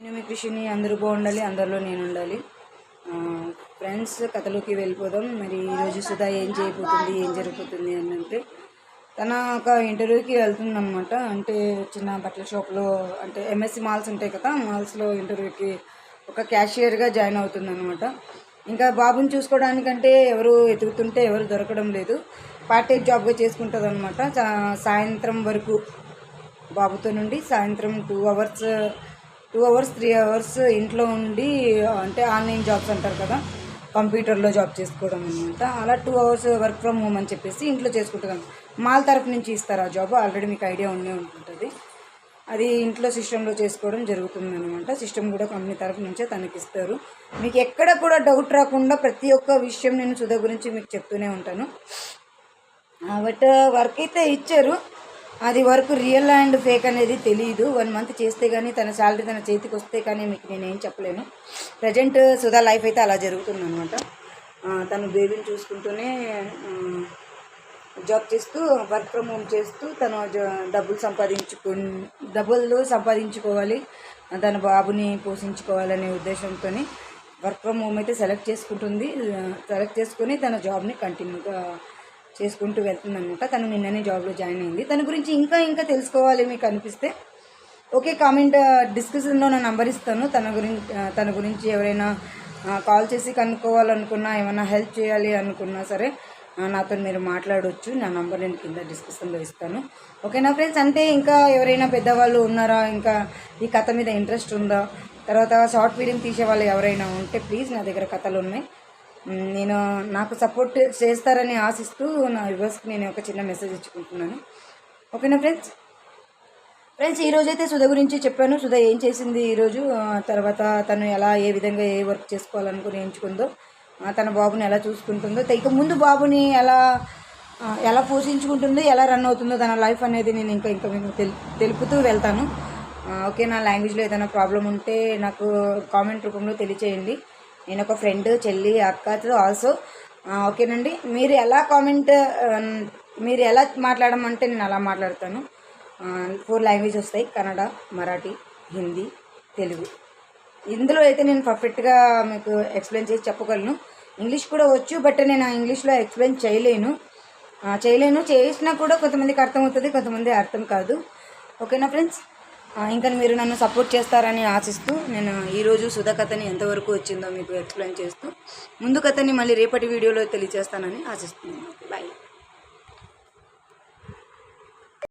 నేను మీ కృషిని అందరూ బాగుండాలి అందరిలో నేను ఉండాలి ఫ్రెండ్స్ కథలోకి వెళ్ళిపోదాం. మరి ఈరోజు సుధా ఏం చేయబోతుంది ఏం జరిగిపోతుంది అని అంటే తన ఒక ఇంటర్వ్యూకి వెళ్తుందన్నమాట. అంటే చిన్న బట్టల షాప్లో అంటే ఎంఎస్సి మాల్స్ ఉంటాయి కదా మాల్స్లో ఇంటర్వ్యూకి ఒక క్యాషియర్గా జాయిన్ అవుతుందన్నమాట. ఇంకా బాబుని చూసుకోవడానికంటే ఎవరు ఎదుగుతుంటే ఎవరు దొరకడం లేదు. పార్ట్ టైం జాబ్గా చేసుకుంటుంది అనమాట సాయంత్రం వరకు బాబుతో నుండి సాయంత్రం two hours two hours three hours ఇంట్లో ఉండి అంటే ఆన్లైన్ జాబ్స్ అంటారు కదా కంప్యూటర్లో జాబ్ చేసుకోవడం అనమాట అలా two hours work from home అని చెప్పేసి ఇంట్లో చేసుకుంటాం మాల్ తరఫు నుంచి ఇస్తారు ఆ జాబ్? ఆల్రెడీ మీకు ఐడియా ఉండే ఉంటుంటుంది. అది ఇంట్లో సిస్టంలో చేసుకోవడం జరుగుతుంది అనమాట సిస్టమ్ కూడా కంపెనీ తరఫు నుంచే తనకి ఇస్తారు. మీకు ఎక్కడ కూడా డౌట్ రాకుండా ప్రతి ఒక్క విషయం నేను సుధా గురించి మీకు చెప్తూనే ఉంటాను. బట్ వర్క్ అయితే ఇచ్చారు. అది వరకు రియల్ అండ్ ఫేక్ అనేది తెలియదు వన్ మంత్ చేస్తే కానీ తన శాలరీ తన చేతికి వస్తే కానీ మీకు నేను ఏం చెప్పలేను. ప్రజెంట్ సుధా లైఫ్ అయితే అలా జరుగుతుంది అనమాట తను బేబీని చూసుకుంటూనే జాబ్ చేస్తూ వర్క్ ఫ్రమ్ హోమ్ చేస్తూ తను డబ్బులు సంపాదించుకు డబ్బులు సంపాదించుకోవాలి. తన బాబుని పోషించుకోవాలనే ఉద్దేశంతో వర్క్ ఫ్రమ్ హోమ్ అయితే సెలెక్ట్ చేసుకుంటుంది. సెలెక్ట్ చేసుకుని తన జాబ్ని కంటిన్యూగా చేసుకుంటూ వెళ్తుందనమాట తను నిన్ననే జాబ్లో జాయిన్ అయింది. తన గురించి ఇంకా ఇంకా తెలుసుకోవాలి మీకు అనిపిస్తే. ఓకే కామెంట్ డిస్క్రిప్షన్లో నా నంబర్ ఇస్తాను. తన గురించి తన గురించి ఎవరైనా కాల్ చేసి కనుక్కోవాలనుకున్నా ఏమైనా హెల్ప్ చేయాలి అనుకున్నా సరే నాతో మీరు మాట్లాడవచ్చు నా నంబర్ నేను కింద డిస్క్రిప్షన్లో ఇస్తాను. ఓకేనా ఫ్రెండ్స్? అంటే ఇంకా ఎవరైనా పెద్దవాళ్ళు ఉన్నారా? ఇంకా ఈ కథ మీద ఇంట్రెస్ట్ ఉందా? తర్వాత షార్ట్ ఫిలిం తీసే వాళ్ళు ఎవరైనా ఉంటే ప్లీజ్ నా దగ్గర కథలు ఉన్నాయి నేను నాకు సపోర్ట్ చేస్తారని ఆశిస్తూ నా వ్యూవర్స్కి నేను ఒక చిన్న మెసేజ్ ఇచ్చుకుంటున్నాను. ఓకేనా ఫ్రెండ్స్ ఫ్రెండ్స్ ఈరోజు అయితే సుధ గురించి చెప్పాను. సుధ ఏం చేసింది ఈరోజు తర్వాత తను ఎలా ఏ విధంగా ఏ వర్క్ చేసుకోవాలనుకుని ఎంచుకుందో తన బాబుని ఎలా చూసుకుంటుందో ఇక ముందు బాబుని ఎలా ఎలా పోషించుకుంటుందో ఎలా రన్ అవుతుందో తన లైఫ్ అనేది నేను ఇంకా ఇంకా మీకు తెలుపుతూ వెళ్తాను. ఓకే నా లాంగ్వేజ్లో ఏదైనా ప్రాబ్లం ఉంటే నాకు కామెంట్ రూపంలో తెలియచేయండి. నేను ఒక ఫ్రెండ్ చెల్లి అక్కతో ఆల్సో ఓకేనండి. మీరు ఎలా కామెంట్ um, మీరు ఎలా మాట్లాడమంటే నేను అలా మాట్లాడతాను. ఫోర్ లాంగ్వేజ్ వస్తాయి. కన్నడ మరాఠీ హిందీ తెలుగు. ఇందులో అయితే నేను పర్ఫెక్ట్గా మీకు ఎక్స్ప్లెయిన్ చేసి చెప్పగలను. ఇంగ్లీష్ కూడా వచ్చు బట్ నేను ఆ ఇంగ్లీష్లో ఎక్స్ప్లెయిన్ చేయలేను. చేయలేను. చేసినా కూడా కొంతమందికి అర్థమవుతుంది కొంతమంది అర్థం కాదు. ఓకేనా ఫ్రెండ్స్ ఇంకా మీరు నన్ను సపోర్ట్ చేస్తారని ఆశిస్తూ నేను ఈరోజు సుధా కథని ఎంతవరకు వచ్చిందో మీకు ఎక్స్ప్లెయిన్ చేస్తూ ముందు కథని మళ్ళీ రేపటి వీడియోలో తెలియజేస్తానని ఆశిస్తున్నాను. బాయ్